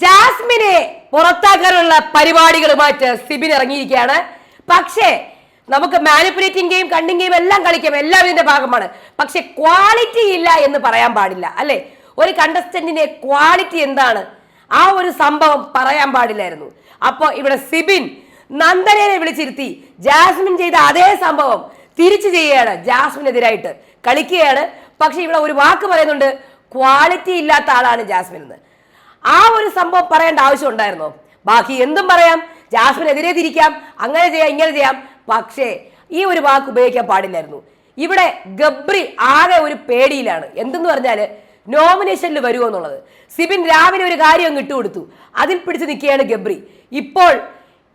ജാസ്മിനെ പുറത്താക്കാനുള്ള പരിപാടികളുമായിട്ട് സിബിൻ ഇറങ്ങിയിരിക്കുകയാണ്. പക്ഷേ നമുക്ക് മാനിപ്പുലേറ്റിംഗ് ഗെയിം കണ്ണിങ് ഗെയിം എല്ലാം കളിക്കാം. എല്ലാം ഇതിന്റെ ഭാഗമാണ്. പക്ഷെ ക്വാളിറ്റി ഇല്ല എന്ന് പറയാൻ പാടില്ല അല്ലെ? ഒരു കണ്ടസ്റ്റന്റിന്റെ ക്വാളിറ്റി എന്താണ്? ആ ഒരു സംഭവം പറയാൻ പാടില്ലായിരുന്നു. അപ്പോൾ ഇവിടെ സിബിൻ നന്ദനെ വിളിച്ചിരുത്തി. ജാസ്മിൻ ചെയ്ത അതേ സംഭവം തിരിച്ചു ചെയ്യുകയാണ് ജാസ്മിനെതിരായിട്ട്. കളിക്കുകയാണ്. പക്ഷെ ഇവിടെ ഒരു വാക്ക് പറയുന്നുണ്ട് ക്വാളിറ്റി ഇല്ലാത്ത ആളാണ് ജാസ്മിൻ എന്ന്. ആ ഒരു സംഭവം പറയേണ്ട ആവശ്യം ഉണ്ടായിരുന്നോ? ബാക്കി എന്തും പറയാം. ജാസ്മിനെതിരെ തിരിക്കാം അങ്ങനെ ചെയ്യാം ഇങ്ങനെ ചെയ്യാം. പക്ഷേ ഈ ഒരു വാക്ക് ഉപയോഗിക്കാൻ പാടില്ലായിരുന്നു. ഇവിടെ ഗബ്രി ആകെ ഒരു പേടിയിലാണ്. എന്തെന്ന് പറഞ്ഞാൽ നോമിനേഷനിൽ വരുമോ എന്നുള്ളത്. സിബിൻ രാവിലെ ഒരു കാര്യം അങ്ങ് ഇട്ടുകൊടുത്തു അതിൽ പിടിച്ച് നിൽക്കുകയാണ് ഗബ്രി. ഇപ്പോൾ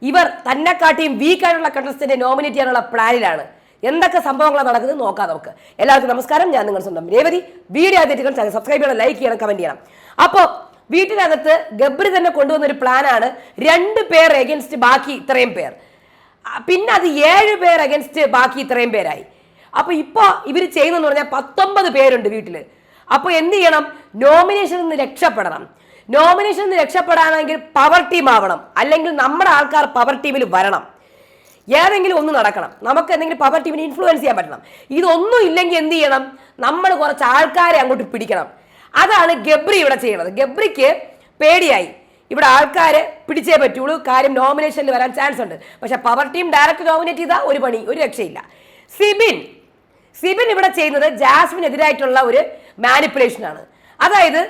ഇവർ തന്നെക്കാട്ടിയും വീക്കായിട്ടുള്ള കണ്ടസ്റ്റന്റ് നോമിനേറ്റ് ചെയ്യാനുള്ള പ്ലാനിലാണ്. എന്തൊക്കെ സംഭവങ്ങളാണ് നടക്കുന്നത് നോക്കാം നമുക്ക്. എല്ലാവർക്കും നമസ്കാരം. ഞാൻ നിങ്ങൾ സ്വന്തം രേവതി. വീഡിയോ ആദ്യമായിട്ട് സബ്സ്ക്രൈബ് ചെയ്യണം ലൈക്ക് ചെയ്യണം കമന്റ് ചെയ്യണം. അപ്പോൾ വീട്ടിനകത്ത് ഗബ്രി തന്നെ കൊണ്ടുവന്ന ഒരു പ്ലാനാണ് രണ്ട് പേർ എഗൻസ്റ്റ് ബാക്കി ഇത്രയും പേർ. പിന്നെ അത് ഏഴ് പേർ അഗൻസ്റ്റ് ബാക്കി ഇത്രയും പേരായി. അപ്പൊ ഇപ്പൊ ഇവർ ചെയ്യുന്നെന്ന് പറഞ്ഞാൽ പത്തൊമ്പത് പേരുണ്ട് വീട്ടിൽ അപ്പോൾ എന്ത് ചെയ്യണം? നോമിനേഷനിൽ നിന്ന് രക്ഷപ്പെടണം. നോമിനേഷനിൽ നിന്ന് രക്ഷപ്പെടാനെങ്കിൽ പവർ ടീം ആവണം. അല്ലെങ്കിൽ നമ്മുടെ ആൾക്കാർ പവർ ടീമിൽ വരണം. ഏതെങ്കിലും ഒന്ന് നടക്കണം. നമുക്ക് എന്തെങ്കിലും പവർ ടീമിനെ ഇൻഫ്ലുവൻസ് ചെയ്യാൻ പറ്റണം. ഇതൊന്നും ഇല്ലെങ്കിൽ എന്ത് ചെയ്യണം? നമ്മൾ കുറച്ച് ആൾക്കാരെ അങ്ങോട്ട് പിടിക്കണം. അതാണ് ഗബ്രി ഇവിടെ ചെയ്യുന്നത് ഗബ്രിക്ക് പേടിയായി. ഇവിടെ ആൾക്കാരെ പിടിച്ചേ പറ്റുള്ളൂ. കാര്യം നോമിനേഷനിൽ വരാൻ ചാൻസ് ഉണ്ട്. പക്ഷെ പവർ ടീം ഡയറക്റ്റ് നോമിനേറ്റ് ചെയ്താൽ ഒരു പണി ഒരു രക്ഷയില്ല. സിബിൻ. സിബിൻ ഇവിടെ ചെയ്യുന്നത് ജാസ്മിൻ എതിരായിട്ടുള്ള ഒരു മാനിപ്പുലേഷൻ ആണ്. അതായത്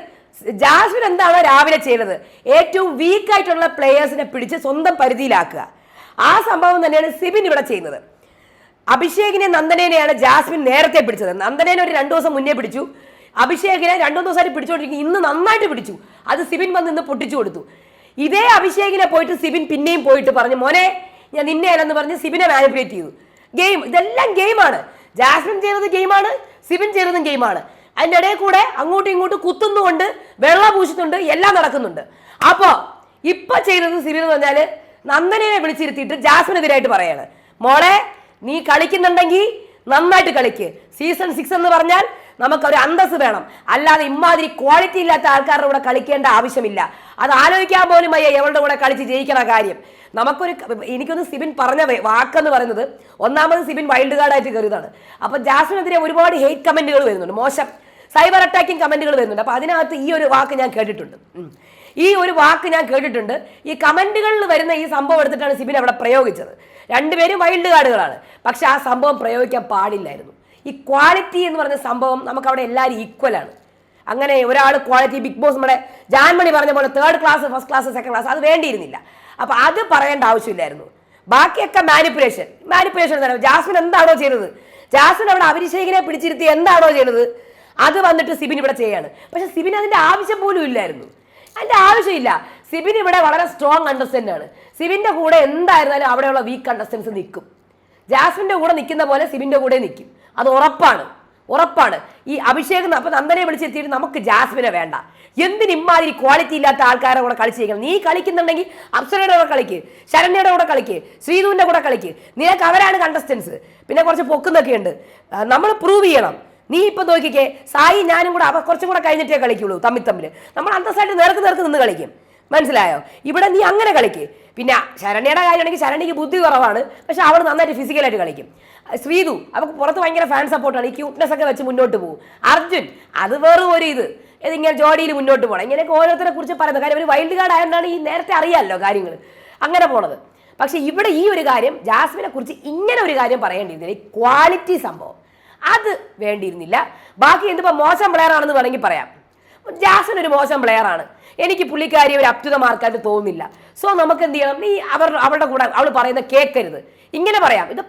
ജാസ്മിൻ എന്താണ് രാവിലെ ചെയ്യുന്നത് ഏറ്റവും വീക്ക് ആയിട്ടുള്ള പ്ലേയേഴ്സിനെ പിടിച്ച് സ്വന്തം പരിധിയിലാക്കുക. ആ സംഭവം തന്നെയാണ് സിബിൻ ഇവിടെ ചെയ്യുന്നത്. അഭിഷേകിനെ നന്ദനേനെയാണ് ജാസ്മിൻ നേരത്തെ പിടിച്ചത്. നന്ദനേനെ ഒരു രണ്ടു ദിവസം മുന്നേ പിടിച്ചു. അഭിഷേകിനെ രണ്ടു മൂന്ന് ദിവസമായിട്ട് പിടിച്ചുകൊണ്ടിരിക്കും ഇന്ന് നന്നായിട്ട് പിടിച്ചു. അത് സിബിൻ വന്ന് ഇന്ന് പൊട്ടിച്ചു കൊടുത്തു. ഇതേ അഭിഷേകിനെ പോയിട്ട് സിബിൻ പിന്നെയും പോയിട്ട് പറഞ്ഞു മോനെ ഞാൻ നിന്നെ അല്ലെന്ന് പറഞ്ഞ് സിബിനെ മാനിപ്പുലേറ്റ് ചെയ്തു. ഗെയിം ഇതെല്ലാം ഗെയിമാണ് ജാസ്മിൻ ചെയ്തത് ഗെയിമാണ് സിബിൻ ചെയ്തതും ഗെയിമാണ് അതിന്റെ ഇടയിൽ കൂടെ അങ്ങോട്ടും ഇങ്ങോട്ടും കുത്തുന്നുകൊണ്ട് വെള്ളം പൂശുന്നുണ്ട് എല്ലാം നടക്കുന്നുണ്ട്. അപ്പോൾ ഇപ്പൊ ചെയ്തത് സിബിൻ എന്ന് പറഞ്ഞാൽ നന്ദനെ വിളിച്ചിരുത്തിയിട്ട് ജാസ്മിനെതിരായിട്ട് പറയാണ്. മോളെ നീ കളിക്കുന്നുണ്ടെങ്കിൽ നന്നായിട്ട് കളിക്ക്. സീസൺ സിക്സ് എന്ന് പറഞ്ഞാൽ നമുക്ക് ഒരു അന്തസ് വേണം. അല്ലാതെ ഇമാതിരി ക്വാളിറ്റി ഇല്ലാത്ത ആൾക്കാരുടെ കൂടെ കളിക്കേണ്ട ആവശ്യമില്ല. അത് ആലോചിക്കാൻ പോലും വയ്യ എവളുടെ കൂടെ കളിച്ച് ജയിക്കണ കാര്യം. നമുക്കൊരു എനിക്കൊന്ന് സിബിൻ പറഞ്ഞ വാക്കെന്ന് പറയുന്നത് ഒന്നാമത് സിബിൻ വൈൽഡ് കാർഡായിട്ട് കയറിയതാണ് അപ്പൊ ജാസ്മിനെതിരെ ഒരുപാട് ഹെയ്റ്റ് കമന്റുകൾ വരുന്നുണ്ട്. മോശം. സൈബർ അറ്റാക്കിംഗ് കമന്റുകൾ വരുന്നുണ്ട്. അപ്പോൾ അതിനകത്ത് ഈ ഒരു വാക്ക് ഞാൻ കേട്ടിട്ടുണ്ട്. ഈ ഒരു വാക്ക് ഞാൻ കേട്ടിട്ടുണ്ട്. ഈ കമന്റുകളിൽ വരുന്ന ഈ സംഭവം എടുത്തിട്ടാണ് സിബിൻ അവിടെ പ്രയോഗിച്ചത്. രണ്ടുപേരും വൈൽഡ് കാർഡുകളാണ് പക്ഷെ ആ സംഭവം പ്രയോഗിക്കാൻ പാടില്ലായിരുന്നു. ക്വാളിറ്റി എന്ന് പറഞ്ഞ സംഭവം നമുക്ക് അവിടെ എല്ലാവരും ഈക്വലാണ് അങ്ങനെ ഒരാൾ ക്വാളിറ്റി ബിഗ് ബോസ് നമ്മുടെ ജാൻമണി പറഞ്ഞ പോലെ third class first class second class അത് വേണ്ടിയിരുന്നില്ല. അപ്പോൾ അത് പറയേണ്ട ആവശ്യമില്ലായിരുന്നു. ബാക്കിയൊക്കെ മാനിപ്പുലേഷൻ മാനിപ്പുലേഷൻ തന്നെ. ജാസ്മിൻ എന്താണോ ചെയ്തത്? ജാസ്മിൻ അവിടെ അഭിഷേകിനെ പിടിച്ചിരുത്തി എന്താണോ ചെയ്തത്? അത് വന്നിട്ട് സിബിൻ ഇവിടെ ചെയ്യാണ്. പക്ഷെ സിബിൻ അതിന്റെ ആവശ്യം പോലും ഇല്ലായിരുന്നു. അതിന്റെ ആവശ്യമില്ല. സിബിൻ ഇവിടെ വളരെ സ്ട്രോങ് അണ്ടർസ്റ്റാൻഡ് ആണ്. സിബിന്റെ കൂടെ എന്തായിരുന്നാലും അവിടെയുള്ള വീക്ക് കണ്ടസ്റ്റൻസ് നിൽക്കും. ജാസ്മിന്റെ കൂടെ നിൽക്കുന്ന പോലെ സിബിന്റെ കൂടെ നിൽക്കും. അത് ഉറപ്പാണ്. ഉറപ്പാണ്. ഈ അഭിഷേക് അപ്പൊ നന്ദനെ വിളിച്ചെത്തിയിട്ട് നമുക്ക് ജാസ്മിനെ വേണ്ട. എന്തിന് ഇമ്മാതിരി ക്വാളിറ്റി ഇല്ലാത്ത ആൾക്കാരെ കൂടെ കളിച്ച് ചെയ്യണം നീ കളിക്കുന്നുണ്ടെങ്കിൽ അപ്സരയുടെ കൂടെ കളിക്ക് ശരണ്യയുടെ കൂടെ കളിക്ക് ശ്രീധുവിന്റെ കൂടെ കളിക്ക്. നിനക്ക് അവരാണ് കണ്ടസ്റ്റൻസ് പിന്നെ കുറച്ച് പൊക്കുന്നൊക്കെ ഉണ്ട്. നമ്മൾ പ്രൂവ് ചെയ്യണം. നീ ഇപ്പൊ നോക്കിക്കേ സായി ഞാനും കൂടെ അവ കുറച്ചും കൂടെ കഴിഞ്ഞിട്ടേ കളിക്കുള്ളൂ തമ്മിൽ തമ്മിൽ. നമ്മൾ അന്തസ്സായിട്ട് നേർക്ക് നേർക്ക് നിന്ന് കളിക്കും. മനസ്സിലായോ? ഇവിടെ നീ അങ്ങനെ കളിക്ക്. പിന്നെ ശരണ്യയുടെ കാര്യമാണെങ്കിൽ ശരണ്യക്ക് ബുദ്ധി കുറവാണ്. പക്ഷെ അവൾ നന്നായിട്ട് ഫിസിക്കലായിട്ട് കളിക്കും. ശ്രീതു അവൾക്ക് പുറത്ത് ഭയങ്കര ഫാൻ സപ്പോർട്ടാണ് ഈ ക്യൂട്ട്നെസ് ഒക്കെ വെച്ച് മുന്നോട്ട് പോകും അർജുൻ അത് വെറും ഒരു ഇത്. ഇതിങ്ങനെ ജോഡിയിൽ മുന്നോട്ട് പോകണം ഇങ്ങനെയൊക്കെ ഓരോരുത്തരെ കുറിച്ച് പറയുന്നത്. കാര്യം ഒരു വൈൽഡ് കാർഡ് ആയതുകൊണ്ടാണ് ഈ നേരത്തെ അറിയാമല്ലോ കാര്യങ്ങൾ അങ്ങനെ പോണത്. പക്ഷെ ഇവിടെ ഈ ഒരു കാര്യം ജാസ്മിനെ കുറിച്ച് ഇങ്ങനെ ഒരു കാര്യം പറയേണ്ടിയിരുന്നില്ല. ഈ ക്വാളിറ്റി സംഭവം. അത് വേണ്ടിയിരുന്നില്ല. ബാക്കി എന്തിപ്പോൾ മോശം പ്ലെയർ ആണെന്ന് വേണമെങ്കിൽ പറയാം. ജാസൻ ഒരു മോശം പ്ലെയർ ആണ്. എനിക്ക് പുള്ളിക്കാരി ഒരു അപ്തുത മാർക്കായിട്ട് തോന്നുന്നില്ല. സോ നമുക്ക് എന്ത് ചെയ്യണം? നീ അവർ അവരുടെ കൂടെ അവൾ പറയുന്ന കേൾക്കരുത് ഇങ്ങനെ പറയാം. ഇത്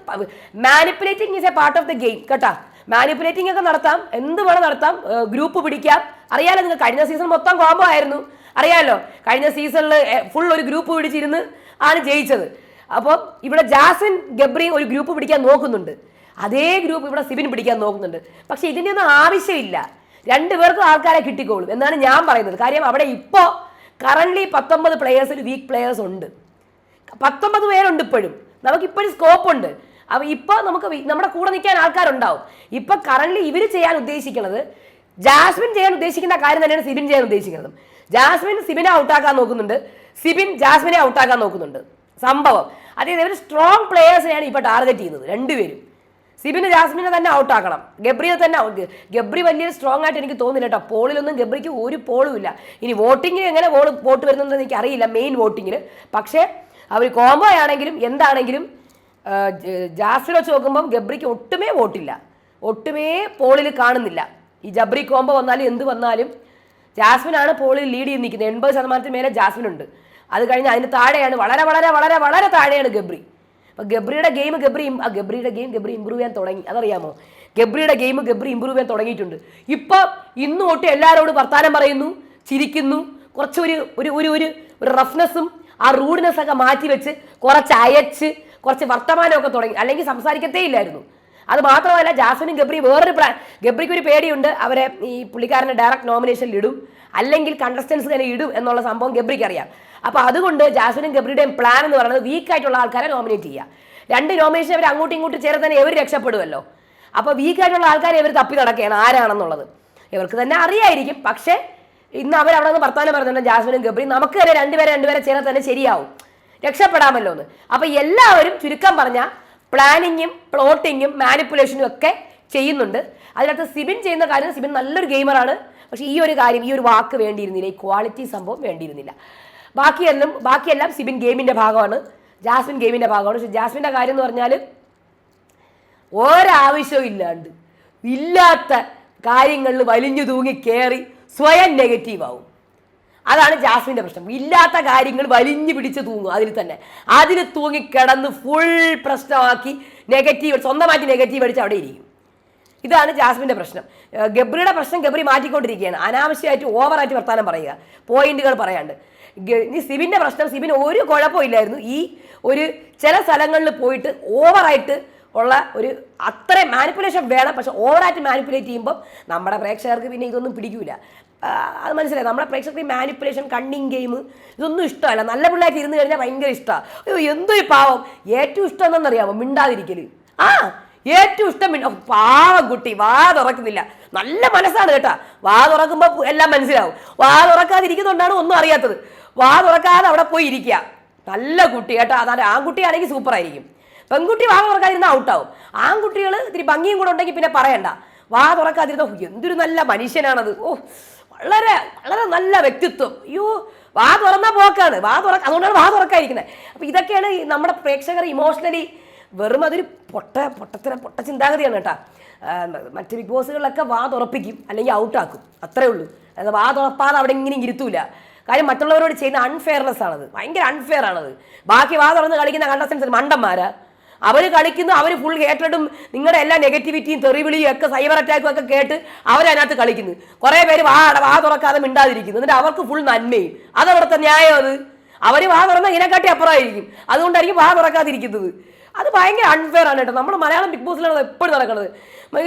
manipulating is a part of the game കേട്ടാ? മാനിപ്പുലേറ്റിംഗ് ഒക്കെ നടത്താം. എന്ത് വേണം നടത്താം. ഗ്രൂപ്പ് പിടിക്കാം. അറിയാലോ നിങ്ങൾ കഴിഞ്ഞ സീസൺ മൊത്തം കോംബോ ആയിരുന്നു. അറിയാലോ? കഴിഞ്ഞ സീസണിൽ ഫുൾ ഒരു ഗ്രൂപ്പ് പിടിച്ചിരുന്ന് ആണ് ജയിച്ചത്. അപ്പോൾ ഇവിടെ ജാസിൻ ഗബ്രിയും ഒരു ഗ്രൂപ്പ് പിടിക്കാൻ നോക്കുന്നുണ്ട്. അതേ ഗ്രൂപ്പ് ഇവിടെ സിബിൻ പിടിക്കാൻ നോക്കുന്നുണ്ട്. പക്ഷേ ഇതിന്റെ ഒന്നും ആവശ്യമില്ല. രണ്ടുപേർക്കും ആൾക്കാരെ കിട്ടിക്കോളും. എന്നാണ് ഞാൻ പറയുന്നത്. കാര്യം അവിടെ ഇപ്പോൾ കറണ്ട്ലി പത്തൊമ്പത് പ്ലെയേഴ്സിൽ വീക്ക് പ്ലെയേഴ്സ് ഉണ്ട്. പത്തൊമ്പത് പേരുണ്ട് ഇപ്പോഴും. നമുക്ക് ഇപ്പോഴും സ്കോപ്പ് ഉണ്ട്. അപ്പോൾ ഇപ്പോൾ നമുക്ക് നമ്മുടെ കൂടെ നിൽക്കാൻ ആൾക്കാരുണ്ടാവും. ഇപ്പോൾ കറണ്ട്ലി ഇവർ ചെയ്യാൻ ഉദ്ദേശിക്കുന്നത് ജാസ്മിൻ ചെയ്യാൻ ഉദ്ദേശിക്കുന്ന കാര്യം തന്നെയാണ് സിബിൻ ചെയ്യാൻ ഉദ്ദേശിക്കുന്നത്. ജാസ്മിൻ സിബിനെ ഔട്ടാക്കാൻ നോക്കുന്നുണ്ട്. സിബിൻ ജാസ്മിനെ ഔട്ടാക്കാൻ നോക്കുന്നുണ്ട്. സംഭവം. അതായത് ഇവർ സ്ട്രോങ് പ്ലേയേഴ്സിനെയാണ് ഇപ്പോൾ ടാർഗറ്റ് ചെയ്യുന്നത്. രണ്ടുപേരും. സിബിന് ജാസ്മിനെ തന്നെ ഔട്ടാക്കണം. ഗബ്രിയെ തന്നെ ഗബ്രി വലിയ സ്ട്രോങ് ആയിട്ട് എനിക്ക് തോന്നുന്നില്ല കേട്ടോ പോളിലൊന്നും ഗബ്രിക്ക് ഒരു പോളും ഇല്ല. ഇനി വോട്ടിങ്ങിന് എങ്ങനെ വോട്ട് വോട്ട് വരുന്നതെന്ന് എനിക്ക് അറിയില്ല മെയിൻ വോട്ടിങ്ങിന് പക്ഷേ അവർ കോംബോ ആണെങ്കിലും എന്താണെങ്കിലും ജാസ്മിൻ വെച്ച് നോക്കുമ്പം ഗബ്രിക്ക് ഒട്ടുമേ വോട്ടില്ല. ഒട്ടുമേ പോളിൽ കാണുന്നില്ല. ഈ ജബ്രി കോംബോ വന്നാലും എന്ത് വന്നാലും ജാസ്മിനാണ് പോളിൽ ലീഡ് ചെയ്ത് നിൽക്കുന്നത്. എൺപത് ശതമാനത്തിന് മേലെ ജാസ്മിൻ ഉണ്ട് അത് കഴിഞ്ഞ് അതിന് താഴെയാണ് വളരെ വളരെ വളരെ വളരെ താഴെയാണ് ഗബ്രി. അപ്പൊ ഗബ്രിയുടെ ഗെയിം ഗബ്രി ആ ഗബ്രിയുടെ ഗെയിം ഗബ്രി ഇമ്പ്രൂവ് ചെയ്യാൻ തുടങ്ങി. അതറിയാമോ? ഗബ്രിയുടെ ഗെയിം ഗബ്രി ഇമ്പ്രൂവ് ചെയ്യാൻ തുടങ്ങിയിട്ടുണ്ട്. ഇപ്പോൾ ഇന്ന് തൊട്ട് എല്ലാവരോടും വർത്താനം പറയുന്നു ചിരിക്കുന്നു. കുറച്ചൊരു ഒരു ഒരു ഒരു ഒരു റഫ്നെസ്സും ആ റൂഡ്നെസ് ഒക്കെ മാറ്റി വെച്ച് കുറച്ച് അയച്ച് കുറച്ച് വർത്തമാനമൊക്കെ തുടങ്ങി. അല്ലെങ്കിൽ സംസാരിക്കത്തേ ഇല്ലായിരുന്നു. അത് മാത്രമല്ല ജാസ്മിനും ഗബ്രി വേറൊരു ഗബ്രിക്ക് ഒരു പേടിയുണ്ട്. അവരെ ഈ പുള്ളിക്കാരനെ ഡയറക്റ്റ് നോമിനേഷനിൽ ഇടും. അല്ലെങ്കിൽ കണ്ടസ്റ്റൻസ് തന്നെ ഇടും എന്നുള്ള സംഭവം ഗബ്രിക്ക് അറിയാം അപ്പോൾ അതുകൊണ്ട് ജാസ്മിനും ഗബ്രിയുടെയും പ്ലാൻ എന്ന് പറയുന്നത് വീക്ക് ആയിട്ടുള്ള ആൾക്കാരെ നോമിനേറ്റ് ചെയ്യുക രണ്ട് നോമിനേഷൻ അവർ അങ്ങോട്ടും ഇങ്ങോട്ടും ചേർത്ത് തന്നെ ഇവർ രക്ഷപ്പെടുമല്ലോ അപ്പോൾ വീക്ക് ആയിട്ടുള്ള ആൾക്കാരെ ഇവർ തപ്പി നടക്കുകയാണ് ആരാണെന്നുള്ളത്. ഇവർക്ക് തന്നെ അറിയായിരിക്കും. പക്ഷേ ഇന്ന് അവർ അവിടെ നിന്ന് വർത്താനം പറഞ്ഞിട്ടുണ്ട് ജാസ്മിനും ഗബ്രി നമുക്ക് തന്നെ രണ്ടുപേരെ രണ്ടുപേരെ ചേർത്ത് തന്നെ ശരിയാവും. രക്ഷപ്പെടാമല്ലോ എന്ന്. അപ്പൊ എല്ലാവരും ചുരുക്കം പറഞ്ഞ പ്ലാനിങ്ങും പ്ലോട്ടിങ്ങും മാനിപ്പുലേഷനും ഒക്കെ ചെയ്യുന്നുണ്ട്. അതിനകത്ത് സിബിൻ ചെയ്യുന്ന കാര്യം സിബിൻ നല്ലൊരു ഗെയിമറാണ് പക്ഷേ ഈ ഒരു കാര്യം ഈ ഒരു വാക്ക് വേണ്ടിയിരുന്നില്ല. ഈ ക്വാളിറ്റി സംഭവം വേണ്ടിയിരുന്നില്ല. ബാക്കിയെല്ലാം ബാക്കിയെല്ലാം സിബിൻ ഗെയിമിന്റെ ഭാഗമാണ്. ജാസ്മിൻ ഗെയിമിന്റെ ഭാഗമാണ്. പക്ഷെ ജാസ്മിന്റെ കാര്യം എന്ന് പറഞ്ഞാൽ ഒരാവശ്യവും ഇല്ലാണ്ട് ഇല്ലാത്ത കാര്യങ്ങളിൽ വലിഞ്ഞു തൂങ്ങി കയറി സ്വയം നെഗറ്റീവ് ആവും. അതാണ് ജാസ്മിന്റെ പ്രശ്നം. ഇല്ലാത്ത കാര്യങ്ങൾ വലിഞ്ഞു പിടിച്ച് തൂങ്ങും അതിൽ തന്നെ. അതിൽ തൂങ്ങി കിടന്ന് ഫുൾ പ്രശ്നമാക്കി നെഗറ്റീവ് സ്വന്തമായിട്ട് നെഗറ്റീവ് അടിച്ച് അവിടെ ഇരിക്കും. ഇതാണ് ജാസ്മിന്റെ പ്രശ്നം. ഗബ്രിയുടെ പ്രശ്നം ഗബ്രി മാറ്റിക്കൊണ്ടിരിക്കുകയാണ്. അനാവശ്യമായിട്ട് ഓവറായിട്ട് വർത്താനം പറയുക. പോയിന്റുകൾ പറയാണ്ട്. ഇനി സിബിന്റെ പ്രശ്നം സിബിന് ഒരു കുഴപ്പമില്ലായിരുന്നു. ഈ ഒരു ചില സ്ഥലങ്ങളിൽ പോയിട്ട് ഓവറായിട്ട് ഉള്ള ഒരു അത്ര മാനിപ്പുലേഷൻ വേണം. പക്ഷെ ഓവറായിട്ട് മാനിപ്പുലേറ്റ് ചെയ്യുമ്പോൾ നമ്മുടെ പ്രേക്ഷകർക്ക് പിന്നെ ഇതൊന്നും പിടിക്കൂല. അത് മനസ്സിലായി? നമ്മുടെ പ്രേക്ഷകർക്ക് മാനിപ്പുലേഷൻ കണ്ണിങ് ഗെയിം ഇതൊന്നും ഇഷ്ടമല്ല. നല്ല പിള്ളേർക്ക് ഇരുന്ന് കഴിഞ്ഞാൽ ഭയങ്കര ഇഷ്ടമാണ്. അയ്യോ എന്തൊരു പാവം. ഏറ്റവും ഇഷ്ടം എന്നറിയാമോ മിണ്ടാതിരിക്കൽ ആ ഏറ്റവും ഇഷ്ടം മിണ്ട പാവം കുട്ടി. വാ തുറക്കുന്നില്ല. നല്ല മനസ്സാണ് കേട്ടാ. വാ തുറക്കുമ്പോൾ എല്ലാം മനസ്സിലാവും. വാ തുറക്കാതിരിക്കുന്നുണ്ടാണ് ഒന്നും അറിയാത്തത്. വാ തുറക്കാതെ അവിടെ പോയി ഇരിക്കുക. നല്ല കുട്ടി കേട്ടോ. അതായത് ആൺകുട്ടിയാണെങ്കിൽ സൂപ്പർ ആയിരിക്കും. പെൺകുട്ടി വാ തുറക്കാതിരുന്ന ഔട്ടാവും ആൺകുട്ടികൾ ഇത്തിരി ഭംഗിയും കൂടെ ഉണ്ടെങ്കിൽ പിന്നെ പറയണ്ട. വാ തുറക്കാതിരുന്ന എന്തൊരു നല്ല മനുഷ്യനാണത്. ഓ വളരെ വളരെ നല്ല വ്യക്തിത്വം. അയ്യോ വാ തുറന്ന പോക്കാണ്. വാ തുറക്ക അതുകൊണ്ടാണ് വാ തുറക്കാതിരിക്കുന്നത് അപ്പോൾ ഇതൊക്കെയാണ് നമ്മുടെ പ്രേക്ഷകർ ഇമോഷണലി വെറും അതൊരു പൊട്ട പൊട്ടത്തിന പൊട്ട ചിന്താഗതിയാണ് കേട്ടോ. മറ്റ് ബിഗ് ബോസുകളിലൊക്കെ വാ തുറപ്പിക്കും അല്ലെങ്കിൽ ഔട്ടാക്കും അത്രേ ഉള്ളൂ. വാ തുറപ്പാതെ അവിടെ ഇങ്ങനെ ഇരുത്തൂല. കാര്യം മറ്റുള്ളവരോട് ചെയ്യുന്ന അൺഫെയർനെസ് ആണത്. ഭയങ്കര അൺഫെയർ ആണത്. ബാക്കി വാ തുറന്ന് കളിക്കുന്ന കണ്ടസ്റ്റൻസ് മണ്ടന്മാരാ. അവർ കളിക്കുന്നു അവർ ഫുൾ ഹേറ്റഡും നിങ്ങളുടെ എല്ലാ നെഗറ്റിവിറ്റിയും തെറിവിളിയും ഒക്കെ സൈബർ അറ്റാക്കും ഒക്കെ കേട്ട് അവരതിനകത്ത് കളിക്കുന്നു. കുറേ പേര് വാ വാ തുറക്കാതെ മിണ്ടാതിരിക്കുന്നു. എന്നിട്ട് അവർക്ക് ഫുൾ നന്മയും. അതവിടുത്തെ ന്യായം അത്? അവർ വാ തുറന്ന ഇതിനെക്കാട്ടി അപ്പുറമായിരിക്കും. അതുകൊണ്ടായിരിക്കും വാ തുറക്കാതിരിക്കുന്നത്. അത് ഭയങ്കര അൺഫെയർ ആണ് കേട്ടോ. നമ്മുടെ മലയാളം ബിഗ് ബോസിലാണ് എപ്പോഴും നടക്കുന്നത്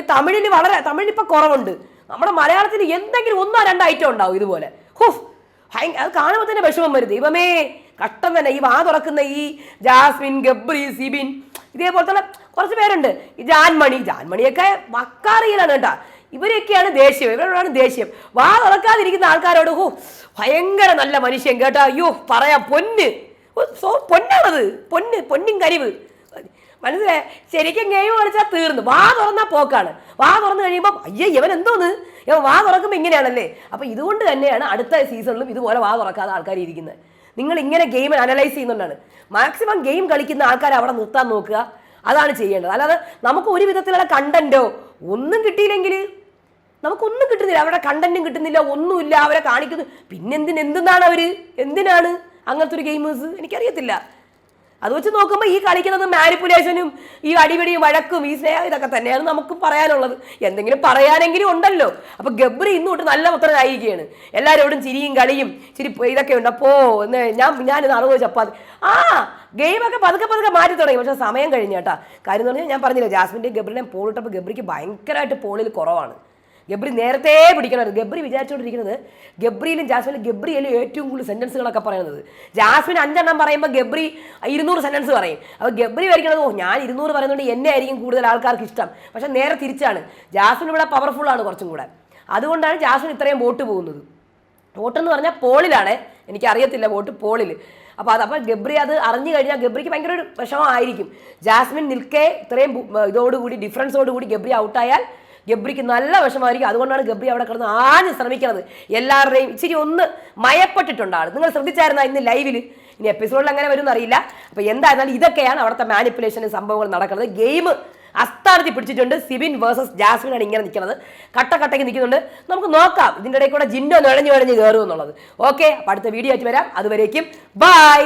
തമിഴിൽ വളരെ തമിഴിൽ ഇപ്പം കുറവുണ്ട്. നമ്മുടെ മലയാളത്തിൽ എന്തെങ്കിലും ഒന്നോ രണ്ടോ ഐറ്റം ഉണ്ടാവും ഇതുപോലെ. ഹുഫ്. ഭയ- അത് കാണുമ്പോൾ തന്നെ വിഷമം വരും. ദൈവമേ കഷ്ടം തന്നെ. ഈ വാ തുറക്കുന്ന ഈ ജാസ്മിൻ ഗബ്രി സിബിൻ ഇതേപോലത്തെ കുറച്ച് പേരുണ്ട്. ഈ ജാൻമണി ജാൻമണിയൊക്കെ വക്കാറിയിലാണ് കേട്ടാ. ഇവരൊക്കെയാണ് ദേഷ്യം. ഇവരോടാണ് ദേഷ്യം. വാ തുറക്കാതിരിക്കുന്ന ആൾക്കാരോട് ഹോ ഭയങ്കര നല്ല മനുഷ്യൻ കേട്ടാ. അയ്യോ പറയാം പൊന്ന്. സോ പൊന്നാണത്. പൊന്ന് പൊന്നും കരിവ്. മനസ്സിലായി? ശരിക്കും ഗെയിം കളിച്ചാൽ തീർന്നു. വാ തുറന്നാൽ പോക്കാണ്. വാ തുറന്നു കഴിയുമ്പോൾ അയ്യേ ഇവൻ എന്തോന്ന്? ഇവൻ വാ തുറക്കുമ്പോൾ ഇങ്ങനെയാണല്ലേ? അപ്പോൾ ഇതുകൊണ്ട് തന്നെയാണ് അടുത്ത സീസണിലും ഇതുപോലെ വാ തുറക്കാതെ ആൾക്കാർ ഇരിക്കുന്നത്. നിങ്ങൾ ഇങ്ങനെ ഗെയിം അനലൈസ് ചെയ്യുന്നുണ്ടാണ്. മാക്സിമം ഗെയിം കളിക്കുന്ന ആൾക്കാരെ അവിടെ നിർത്താൻ നോക്കുക. അതാണ് ചെയ്യേണ്ടത്. അല്ലാതെ നമുക്ക് ഒരു വിധത്തിലുള്ള കണ്ടന്റോ ഒന്നും കിട്ടിയില്ലെങ്കിൽ നമുക്കൊന്നും കിട്ടുന്നില്ല. അവരുടെ കണ്ടന്റും കിട്ടുന്നില്ല. ഒന്നുമില്ല. അവരെ കാണിക്കുന്നു. പിന്നെന്തിന് എന്തിനാണ് അവർ? എന്തിനാണ് അങ്ങനത്തെ ഒരു ഗെയിമേഴ്സ് എനിക്കറിയത്തില്ല. അത് വെച്ച് നോക്കുമ്പോൾ ഈ കളിക്കുന്നത് മാനിപ്പുലേഷനും ഈ അടിപിടിയും വഴക്കും ഈ സ്നേഹം ഇതൊക്കെ തന്നെയാണ് നമുക്ക് പറയാനുള്ളത്. എന്തെങ്കിലും പറയാനെങ്കിലും ഉണ്ടല്ലോ. അപ്പൊ ഗബ്രി ഇന്ന് തൊട്ട് നല്ല പുത്രനായിരിക്കുകയാണ്. എല്ലാവരോടും ചിരിയും കളിയും ചിരി ഇതൊക്കെ ഉണ്ട്. അപ്പോ എന്ന് ഞാൻ ഞാനിത് അറുപത് ചപ്പാത്തി. ആ ഗെയിമൊക്കെ പതുക്കെ പതുക്കെ മാറ്റി തുടങ്ങി. പക്ഷെ സമയം കഴിഞ്ഞ കേട്ടാ. കാര്യം എന്ന് പറഞ്ഞാൽ ഞാൻ പറഞ്ഞില്ല ജാസ്മിന്റെ ഗബ്രിനെ പോളിട്ടപ്പോൾ ഗബ്രിക്ക് ഭയങ്കരമായിട്ട് പോളിൽ കുറവാണ്. ഗബ്രി നേരത്തെ പിടിക്കണമായിരുന്നു ഗബ്രി വിചാരിച്ചുകൊണ്ടിരിക്കുന്നത് ഗബ്രിയിലും ജാസ്മിനും ഗബ്രിയിലും ഏറ്റവും കൂടുതൽ സെന്റൻസുകളൊക്കെ പറയുന്നത്. ജാസ്മിൻ അഞ്ചെണ്ണം പറയുമ്പോൾ ഗബ്രി ഇരുന്നൂറ് സെന്റൻസ് പറയും. അപ്പോൾ ഗബ്രി വരയ്ക്കണത് ഓ ഞാൻ ഇരുന്നൂറ് പറയുന്നതുകൊണ്ട് എന്നെ ആയിരിക്കും കൂടുതൽ ആൾക്കാർക്ക് ഇഷ്ടം. പക്ഷേ നേരെ തിരിച്ചാണ്. ജാസ്മിൻ ഇവിടെ പവർഫുൾ ആണ് കുറച്ചും കൂടെ. അതുകൊണ്ടാണ് ജാസ്മിൻ ഇത്രയും വോട്ട് പോകുന്നത്. വോട്ടെന്ന് പറഞ്ഞാൽ പോളിലാണ്. എനിക്കറിയത്തില്ല വോട്ട് പോളിൽ. അപ്പോൾ അത് അപ്പോൾ ഗബ്രി അത് അറിഞ്ഞു കഴിഞ്ഞാൽ ഗബ്രിക്ക് ഭയങ്കര ഒരു വിഷമമായിരിക്കും. ജാസ്മിൻ നിൽക്കേ ഇത്രയും ഇതോടുകൂടി ഡിഫറൻസോടുകൂടി ഗബ്രി ഔട്ടായാൽ ഗബ്രിക്ക് നല്ല വിഷമായിരിക്കും അതുകൊണ്ടാണ് ഗബ്രി അവിടെ കിടന്ന് ആദ്യം ശ്രമിക്കുന്നത് എല്ലാവരുടെയും ഇച്ചിരി ഒന്ന് മയപ്പെട്ടിട്ടുണ്ട് ആൾ നിങ്ങൾ ശ്രദ്ധിച്ചായിരുന്ന ഇന്ന് ലൈവിൽ ഇനി എപ്പിസോഡിൽ അങ്ങനെ വരും അറിയില്ല. അപ്പോൾ എന്തായിരുന്നാലും ഇതൊക്കെയാണ് അവിടുത്തെ മാനിപ്പുലേഷനും സംഭവങ്ങൾ നടക്കുന്നത്. ഗെയിം അസ്ഥാനത്തിൽ പിടിച്ചിട്ടുണ്ട്. സിബിൻ വേഴ്സസ് ജാസ്മിൻ ആണ് ഇങ്ങനെ നിൽക്കുന്നത്. കട്ടക്കട്ടയ്ക്ക് നിൽക്കുന്നുണ്ട്. നമുക്ക് നോക്കാം. ഇതിന്റെ ഇടയിൽ കൂടെ ജിന്നോ നുഴഞ്ഞു നുഴഞ്ഞ് കയറുമെന്നുള്ളത്. ഓക്കെ അപ്പോൾ അടുത്ത വീഡിയോ ആയിട്ട് വരാം. അതുവരേക്കും. ബൈ